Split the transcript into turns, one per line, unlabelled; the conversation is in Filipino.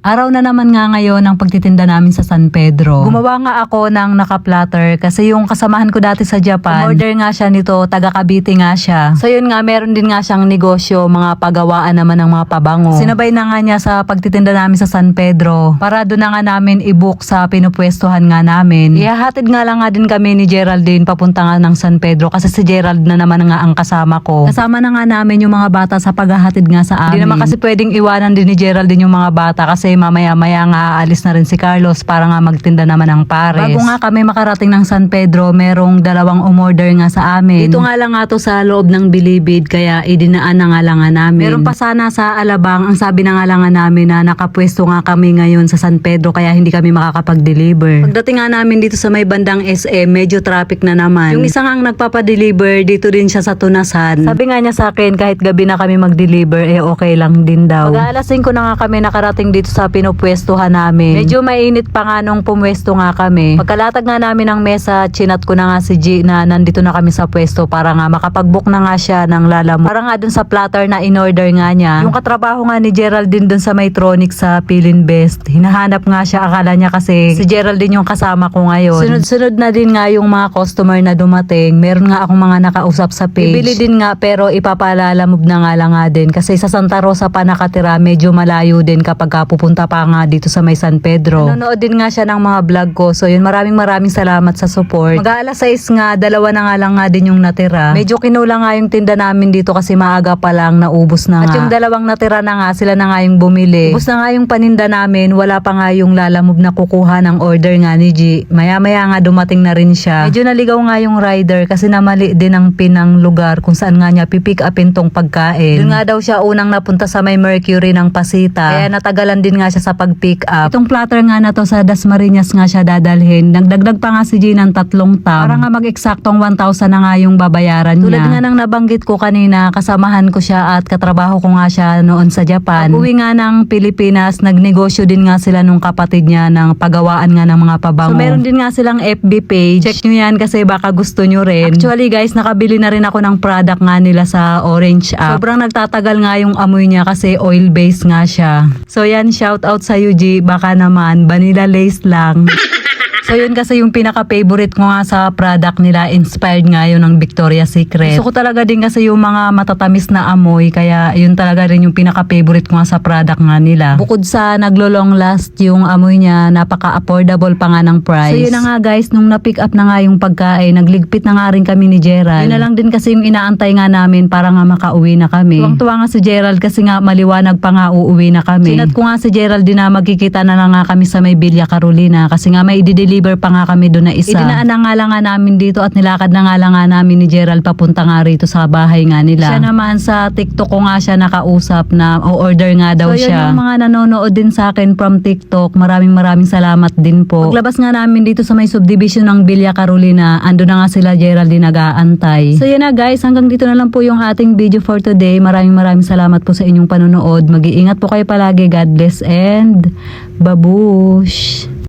Araw na naman nga ngayon ang pagtitinda namin sa San Pedro. Gumawa nga ako ng naka-platter kasi yung kasamahan ko dati sa Japan, order nga siya nito, taga Cavite nga siya. So yun nga, meron din nga siyang negosyo, mga pagawaan naman ng mga pabango. Sinabay na nga niya sa pagtitinda namin sa San Pedro para doon na nga namin i-book sa pinupwestuhan nga namin. Ihahatid nga lang nga din kami ni Geraldine papunta nga ng San Pedro kasi si Gerald na naman nga ang kasama ko. Kasama na nga namin yung mga bata sa paghahatid nga sa amin. Hindi naman kasi pwedeng iwanan din ni Geraldine yung mga bata kasi mamaya-maya nga aalis na rin si Carlos para nga magtinda naman ng pares. Bago nga kami makarating ng San Pedro, merong dalawang umorder nga sa amin. Dito nga lang nga to sa loob ng Bilibid kaya idinaan na nga lang nga namin. Meron pa sana sa Alabang, ang sabi na nga lang nga namin na nakapwesto nga kami ngayon sa San Pedro kaya hindi kami makakapag-deliver. Pagdating nga namin dito sa may bandang SM, medyo traffic na naman. Yung isa nga ang nagpapadeliver, dito din siya sa Tunasan. Sabi nga niya sa akin, kahit gabi na kami mag-deliver, eh okay lang din daw. Pag alas 5 na nga kami nakarating dito sa pinupwestuhan namin. Medyo mainit pa nga nung pumwesto nga kami. Pagkalatag nga namin ng mesa, chinat ko na nga si G na nandito na kami sa pwesto para nga makapag-book na nga siya ng lalamove. Para nga dun sa platter na in-order nga niya. Yung katrabaho nga ni Geraldine dun sa Maytronic sa Pilin Best. Hinahanap nga siya, akala niya kasi si Geraldine yung kasama ko ngayon. Sunod-sunod na din nga yung mga customer na dumating. Meron nga akong mga nakausap sa page. Bibili din nga pero ipapalalamove na nga lang nga din. Kasi sa Santa Rosa pa nakatira, medyo malayo din kapag ka pupunta pa nga dito sa may San Pedro. Nanonood din nga siya ng mga vlog ko. So yun, maraming maraming salamat sa support. Mag-aalas 6 nga, dalawa na nga lang nga din yung natira. Medyo kinulang nga yung tinda namin dito kasi maaga pa lang naubos na nga. At yung dalawang natira na nga, sila na nga yung bumili. Ubus na nga yung paninda namin, wala pa nga yung lalamove na kukuha ng order nga ni G. Maya-maya nga dumating na rin siya. Medyo naligaw nga yung rider kasi namali din ang pinang lugar kung saan nga niya pipick upin tong pagkain. Doon nga daw siya unang napunta sa may Mercury ng Pasita. Kaya natagalan din nga siya sa pag-pick up. Itong platter nga na to sa Dasmariñas nga siya dadalhin. Nagdagdag pa nga si G ng tatlong tam. Para nga mag-eksaktong 1,000 na nga yung babayaran niya. Tulad nga ng nabanggit ko kanina, kasamahan ko siya at katrabaho ko nga siya noon sa Japan. Pag-uwi nga ng Pilipinas, nagnegosyo din nga sila nung kapatid niya ng pagawaan nga ng mga pabango. So meron din nga silang FB page. Check nyo yan kasi baka gusto nyo rin. Actually guys, nakabili na rin ako ng product nga nila sa Orange app. Sobrang nagtatagal nga yung amoy niya kasi oil based nga siya. So yan, shout out sa UG. Baka naman, vanilla lace lang. So yun kasi yung pinaka-favorite ko nga sa product nila, inspired nga yun ng Victoria's Secret. Gusto ko talaga din kasi yung mga matatamis na amoy, kaya yun talaga rin yung pinaka-favorite ko nga sa product nga nila. Bukod sa naglo-long last yung amoy niya, napaka-affordable pa nga ng price. So yun na nga guys, nung na-pick up na nga yung pagkain, nagligpit na nga rin kami ni Gerald. Yun na lang din kasi yung inaantay nga namin para nga makauwi na kami. Tuwang-tuwa nga si Gerald kasi nga maliwanag pa nga uuwi na kami. Sinat ko nga si Gerald din na magkikita na lang nga kami sa may Villa Carolina kasi nga may i-deliver pa nga kami doon na isa. Idinaan na nga lang nga namin dito at nilakad na nga lang nga namin ni Gerald papunta nga rito sa bahay nga nila. Siya naman sa TikTok ko nga siya nakausap na o-order nga daw
So, yun
siya. yung mga nanonood din sa akin from TikTok, maraming maraming salamat din po. Paglabas nga namin dito sa may subdivision ng Villa Carolina, ando na nga sila Gerald din nag-aantay. So yun na guys, hanggang dito na lang po yung ating video for today. Maraming maraming salamat po sa inyong panonood. Mag-iingat po kayo palagi. God bless and babush!